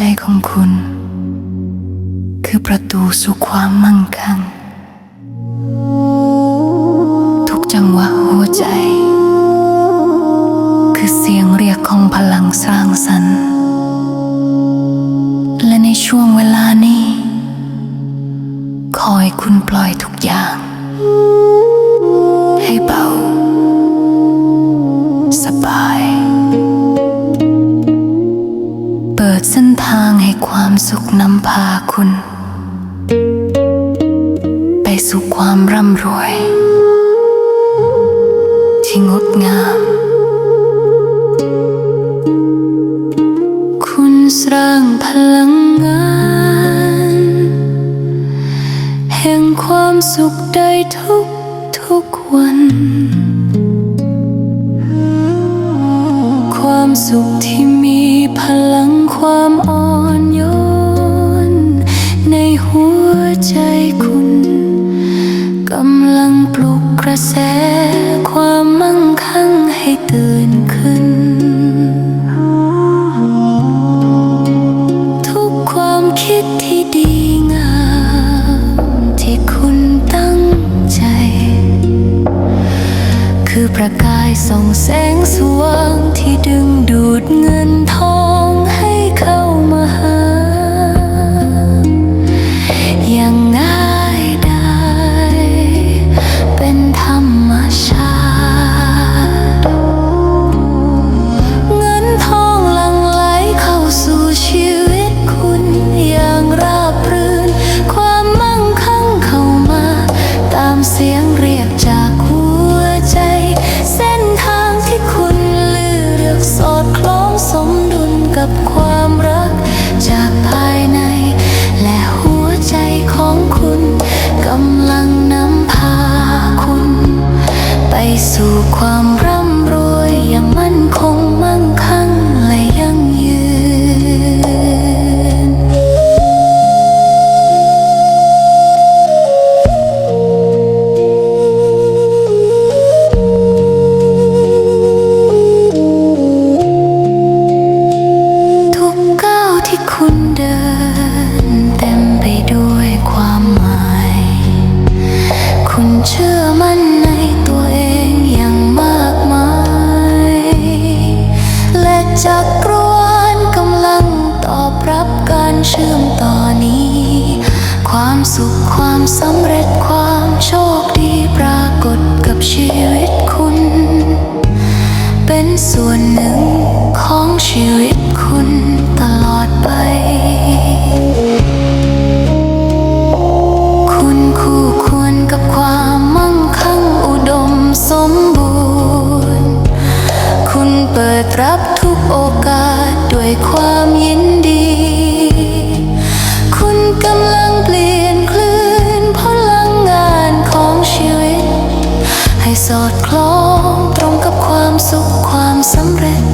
ใจของคุณ คือประตูสู่ความมั่งคั่ง ทุกจังหวะหัวใจ คือเสียงเรียกของพลังสร้างสรรค์ และในช่วงเวลานี้ คอยคุณปล่อยทุกอย่าง นำพาคุณ ไปสู่ความร่ำรวย ที่งดงาม คุณสร้างพลังงาน แห่งความสุขได้ทุกทุกวัน ความสุขที่มีพลังความ ใจคุณ กำลังปลุกกระแส ชื่อมั่นในตัวเองอย่างมากมาย และจักรวาลกำลังตอบรับการเชื่อมต่อนี้ ความสุขความสำเร็จความโชคดีปรากฏกับชีวิตคุณ เป็นส่วนหนึ่งของชีวิตคุณ สอดคล้องตรงกับความสุขความสำเร็จ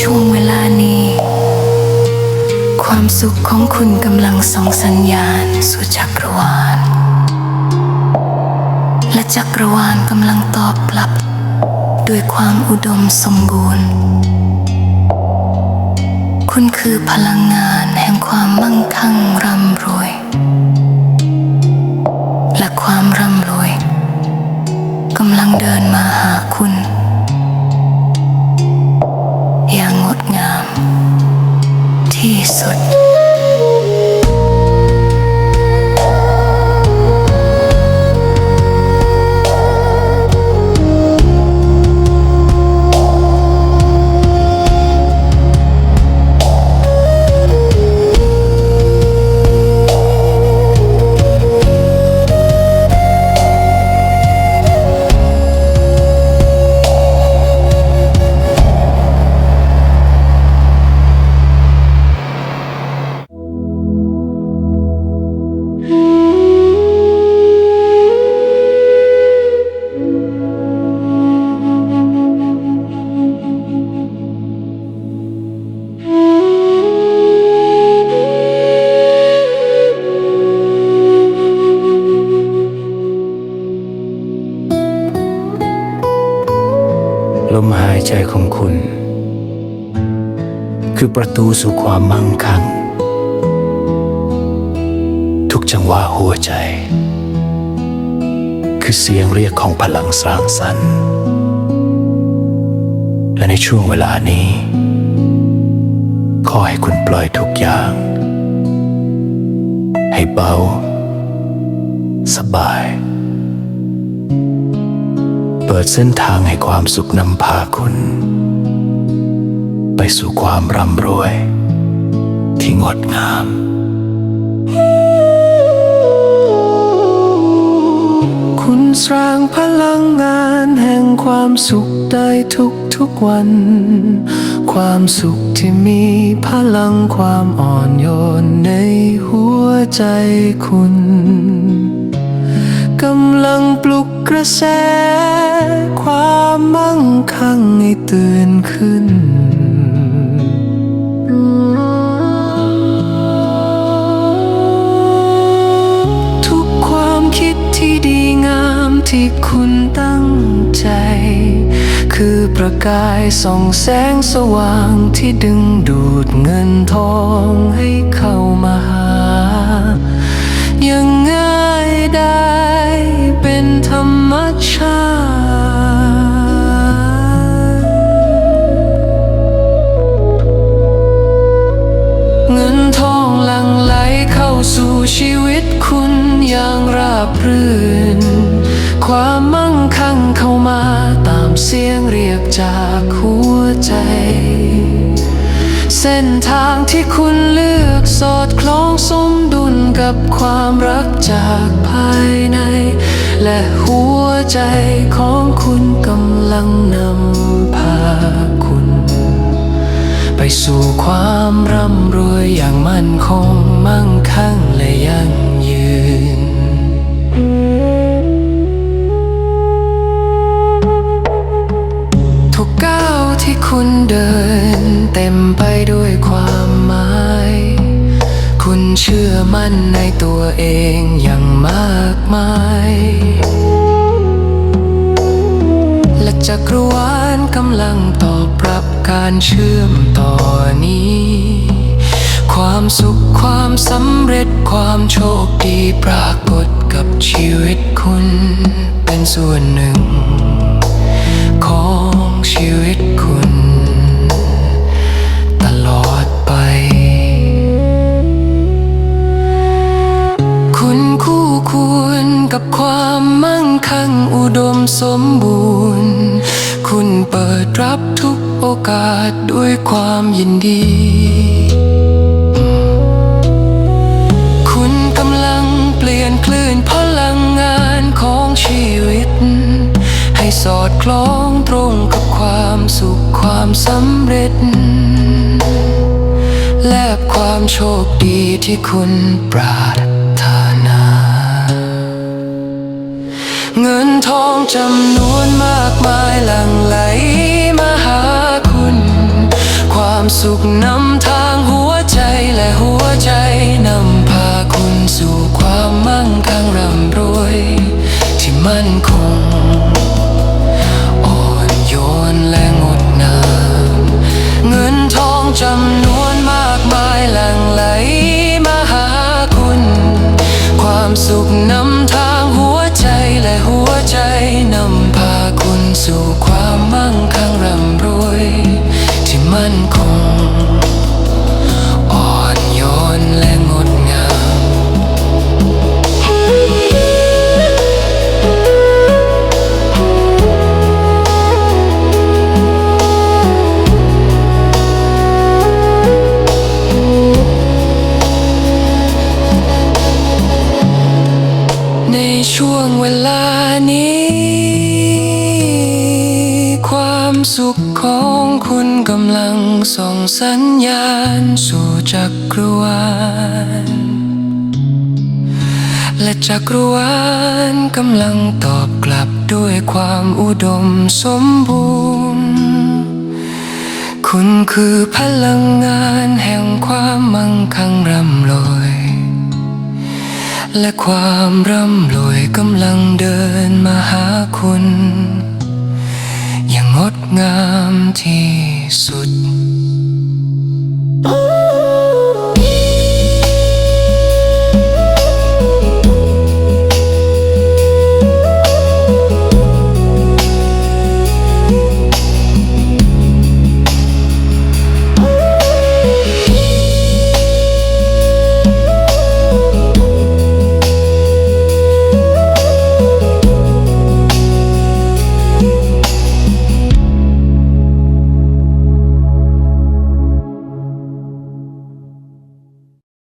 ช่วงเวลานี้ ความสุขของคุณกำลังส่งสัญญาณสู่จักรวาล และจักรวาลกำลังตอบกลับ ด้วยความอุดมสมบูรณ์ คุณคือพลังงานแห่งความมั่งคั่งร่ำรวย ของคุณ คือประตูสู่ความมั่งคั่ง ทุกจังหวะหัวใจ คือเสียงเรียกของพลังสร้างสรรค์และในช่วงเวลานี้ ขอให้คุณปล่อยทุกอย่าง ให้เบา สบาย เปิดเส้นทางให้ความสุขนำพาคุณ ไปสู่ความร่ำรวย ที่งดงามคุณสร้างพลังงานแห่งความสุขได้ทุกทุกวัน ความสุขที่มีพลังความอ่อนโยนในหัวใจคุณ กำลังปลุกกระแส ความมั่งคั่งให้ตื่นขึ้น ทุกความคิดที่ดีงามที่คุณตั้งใจ คือประกายส่องแสงสว่างที่ดึงดูดเงินทองให้เข้ามาหาอย่างง่ายได้เป็นธรรมชาติ ชีวิตคุณอย่างราบรื่น ความมั่งคั่งเข้ามาตามเสียงเรียกจากหัวใจ เส้นทางที่คุณเลือกสอดคล้องสมดุลกับความรักจากภายใน และหัวใจของคุณกำลังนำพาคุณ ไปสู่ความร่ำรวยอย่างมั่นคง มั่งคั่งและยั่งยืน ทุกก้าวที่คุณเดิน เต็มไปด้วยความหมาย คุณเชื่อมั่นในตัวเองอย่างมากมายและจักรวาลกำลังตอบรับการเชื่อมต่อนี้ ความสุขความสำเร็จความโชคดีปรากฏกับชีวิตคุณ เป็นส่วนหนึ่ง ของชีวิตคุณ ตลอดไป คุณคู่ควรกับความมั่งคั่งอุดมสมบูรณ์ คุณเปิดรับทุกโอกาสด้วยความยินดี ยนคลื่นพลังงานของชีวิต ให้สอดคล้องตรงกับความสุขความสำเร็จ และความโชคดีที่คุณปรารถนา เงินทองจำนวนมากมายหลั่งไหลมาหาคุณ ความสุขนำทางหัวใจและหัวใจ สู่ความมั่งคั่งร่ำรวย ที่มั่นคง สุขของคุณกำลังส่งสัญญาณสู่จักรวาล และจักรวาลกำลังตอบกลับด้วยความอุดมสมบูรณ์ คุณคือพลังงานแห่งความมั่งคั่งร่ำรวย และความร่ำรวยกำลังเดินมาหาคุณ อย่างงด งามที่สุด